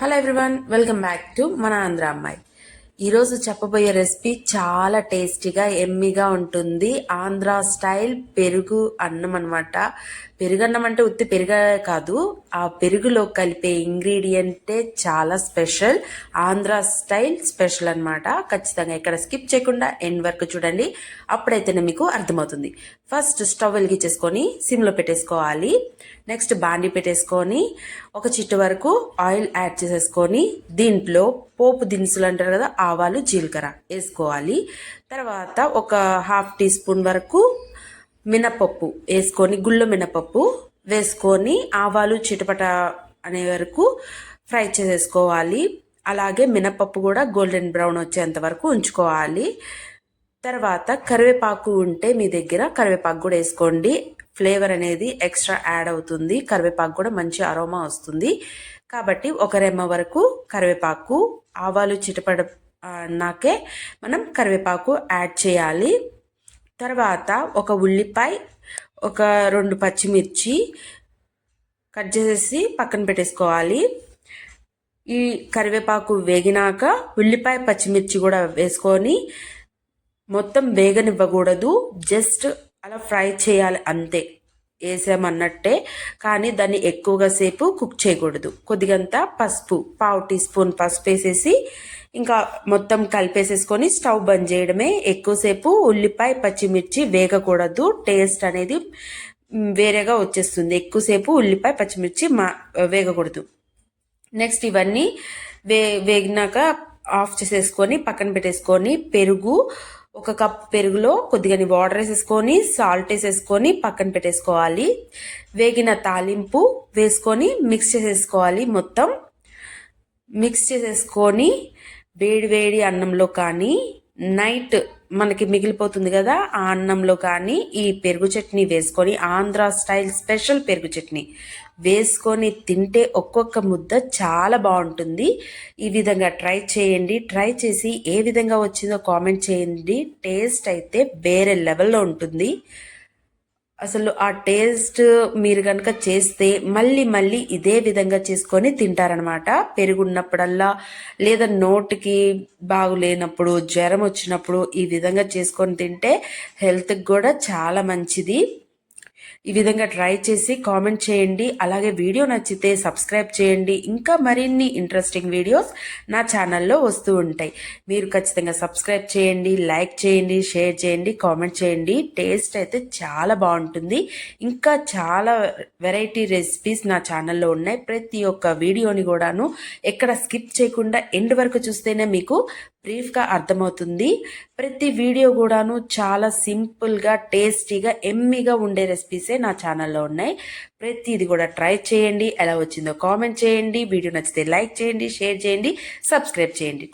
Hello everyone welcome back to మన ఆంధ్ర అమ్మాయి ఈరోజు చెప్పబోయే రెసిపీ చాలా టేస్టీగా ఎమ్మిగా ఉంటుంది. ఆంధ్ర స్టైల్ పెరుగు అన్నం అనమాట పెరుగన్నం అంటే ఉత్తి పెరుగ కాదు ఆ పెరుగులో కలిపే ఇంగ్రీడియంటే చాలా స్పెషల్. ఆంధ్ర స్టైల్ స్పెషల్ అన్నమాట. ఖచ్చితంగా ఇక్కడ స్కిప్ చేయకుండా ఎండ్ వరకు చూడండి. అప్పుడైతేనే మీకు అర్థమవుతుంది. ఫస్ట్ స్టవ్ వెలిగించేసుకొని సిమ్లో పెట్టేసుకోవాలి. నెక్స్ట్ బాండి పెట్టేసుకొని ఒక చిట్టు వరకు ఆయిల్ యాడ్ చేసేసుకొని దీంట్లో పోపు దినుసులు అంటారు కదా ఆవాలు జీలకర్ర వేసుకోవాలి. తర్వాత ఒక హాఫ్ టీ స్పూన్ వరకు మినపప్పు వేసుకొని గుళ్ళ మినపప్పు వేసుకొని ఆవాలు చిటపట అనే వరకు ఫ్రై చేసేసుకోవాలి. అలాగే మినపప్పు కూడా గోల్డెన్ బ్రౌన్ వచ్చేంత వరకు ఉంచుకోవాలి. తర్వాత కరివేపాకు ఉంటే మీ దగ్గర కరివేపాకు కూడా వేసుకోండి. ఫ్లేవర్ అనేది ఎక్స్ట్రా యాడ్ అవుతుంది. కరివేపాకు కూడా మంచి అరోమా వస్తుంది. కాబట్టి ఒక రెమ్మ వరకు కరివేపాకు ఆవాలు చిటపడ నాకే మనం కరివేపాకు యాడ్ చేయాలి. తర్వాత ఒక ఉల్లిపాయ ఒక రెండు పచ్చిమిర్చి కట్ చేసేసి పక్కన పెట్టేసుకోవాలి. ఈ కరివేపాకు వేగినాక ఉల్లిపాయ పచ్చిమిర్చి కూడా వేసుకొని మొత్తం వేగనివ్వకూడదు. జస్ట్ అలా ఫ్రై చేయాలి అంతే. వేసామన్నట్టే కానీ దాన్ని ఎక్కువగా సేపు కుక్ చేయకూడదు. కొద్దిగంత పసుపు పావు టీ స్పూన్ పసుపు వేసేసి ఇంకా మొత్తం కలిపేసేసుకొని స్టవ్ బంద్ చేయడమే. ఎక్కువసేపు ఉల్లిపాయ పచ్చిమిర్చి వేగకూడదు. టేస్ట్ అనేది వేరేగా వచ్చేస్తుంది. ఎక్కువసేపు ఉల్లిపాయ పచ్చిమిర్చి మా వేగకూడదు. నెక్స్ట్ ఇవన్నీ వే వేగినాక ఆఫ్ చేసేసుకొని పక్కన పెట్టేసుకొని పెరుగు ఒక కప్ పెరుగులో కొద్దిగా వాటర్ వేసేసుకొని సాల్ట్ వేసేసుకొని పక్కన పెట్టేసుకోవాలి. వేగిన తాలింపు వేసుకొని మిక్స్ చేసేసుకోవాలి మొత్తం. మిక్స్ చేసేసుకొని వేడి వేడి అన్నంలో కానీ నైట్ మనకి మిగిలిపోతుంది కదా ఆ అన్నంలో కానీ ఈ పెరుగు చట్నీ వేసుకొని ఆంధ్ర స్టైల్ స్పెషల్ పెరుగు చట్నీ వేసుకొని తింటే ఒక్కొక్క ముద్ద చాలా బాగుంటుంది. ఈ విధంగా ట్రై చేయండి. ట్రై చేసి ఏ విధంగా వచ్చిందో కామెంట్ చేయండి. టేస్ట్ అయితే వేరే లెవెల్లో ఉంటుంది. అసలు ఆ టేస్ట్ మీరు కనుక చేస్తే మళ్ళీ మళ్ళీ ఇదే విధంగా చేసుకొని తింటారనమాట పెరుగున్నప్పుడల్లా లేదా నోటికి బాగులేనప్పుడు జ్వరం వచ్చినప్పుడు ఈ విధంగా చేసుకొని తింటే హెల్త్కి కూడా చాలా మంచిది. ఈ విధంగా ట్రై చేసి కామెంట్ చేయండి. అలాగే వీడియో నచ్చితే సబ్స్క్రైబ్ చేయండి. ఇంకా మరిన్ని ఇంట్రెస్టింగ్ వీడియోస్ నా ఛానల్లో వస్తూ ఉంటాయి. మీరు ఖచ్చితంగా సబ్స్క్రైబ్ చేయండి లైక్ చేయండి షేర్ చేయండి కామెంట్ చేయండి. టేస్ట్ అయితే చాలా బాగుంటుంది. ఇంకా చాలా వెరైటీ రెసిపీస్ నా ఛానల్లో ఉన్నాయి. ప్రతి ఒక్క వీడియోని కూడాను ఎక్కడ స్కిప్ చేయకుండా ఎండ్ వరకు చూస్తేనే మీకు బ్రీఫ్గా అర్థమవుతుంది. ప్రతి వీడియో కూడాను చాలా సింపుల్గా టేస్టీగా ఎమ్మిగా ఉండే రెసిపీసే నా ఛానల్లో ఉన్నాయి. ప్రతిది కూడా ట్రై చేయండి. ఎలా వచ్చిందో కామెంట్ చేయండి. వీడియో నచ్చితే లైక్ చేయండి షేర్ చేయండి సబ్స్క్రైబ్ చేయండి.